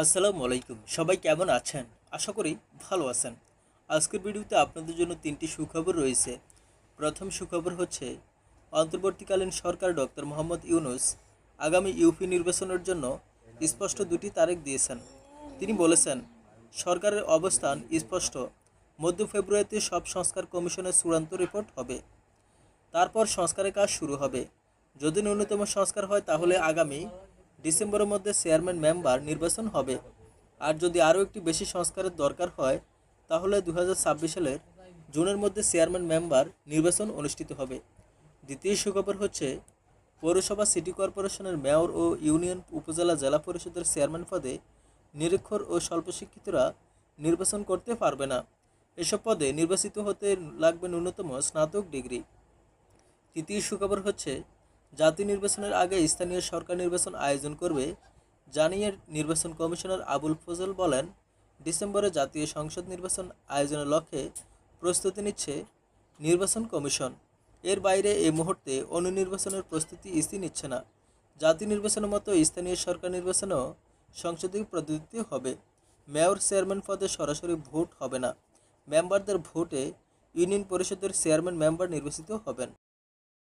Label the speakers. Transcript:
Speaker 1: আসসালামু আলাইকুম। সবাই কেমন আছেন? আশা করি ভালো আছেন। আজকের ভিডিওতে আপনাদের জন্য তিনটি সুখবর রয়েছে। প্রথম সুখবর হচ্ছে, অন্তর্বর্তীকালীন সরকার ডক্টর মোহাম্মদ ইউনুস আগামী ইউপি নির্বাচনের জন্য স্পষ্ট দুটি তারিখ দিয়েছেন। তিনি বলেছেন, সরকারের অবস্থান স্পষ্ট। মধ্য ফেব্রুয়ারিতে সব সংস্কার কমিশনের চূড়ান্ত রিপোর্ট হবে। তারপর সংস্কারের কাজ শুরু হবে। যদি ন্যূনতম সংস্কার হয়, তাহলে আগামী ডিসেম্বরের মধ্যে চেয়ারম্যান মেম্বার নির্বাচন হবে। আর যদি আরও একটি বেশি সংস্কারের দরকার হয়, তাহলে দু হাজার ছাব্বিশ সালের জুনের মধ্যে চেয়ারম্যান মেম্বার নির্বাচন অনুষ্ঠিত হবে। দ্বিতীয় সুখবর হচ্ছে, পৌরসভা সিটি কর্পোরেশনের মেয়র ও ইউনিয়ন উপজেলা জেলা পরিষদের চেয়ারম্যান পদে নিরক্ষর ও স্বল্পশিক্ষিতরা নির্বাচন করতে পারবে না। এসব পদে নির্বাচিত হতে লাগবে ন্যূনতম স্নাতক ডিগ্রি। তৃতীয় সুখবর হচ্ছে জাতীয় নির্বাচনের আগে স্থানীয় সরকার নির্বাচন আয়োজন করবে, জানিয়ে নির্বাচন কমিশনার আবুল ফজল বলেন, ডিসেম্বরে জাতীয় সংসদ নির্বাচন আয়োজনের লক্ষ্যে প্রস্তুতি নিচ্ছে নির্বাচন কমিশন। এর বাইরে এই মুহূর্তে অন্য নির্বাচনের প্রস্তুতি ইসি নিচ্ছে না। জাতীয় নির্বাচনের মতো স্থানীয় সরকার নির্বাচনেও সংসদীয় পদ্ধতিতে হবে। মেয়র চেয়ারম্যান পদে সরাসরি ভোট হবে না। মেম্বারদের ভোটে ইউনিয়ন পরিষদের চেয়ারম্যান মেম্বার নির্বাচিত হবেন।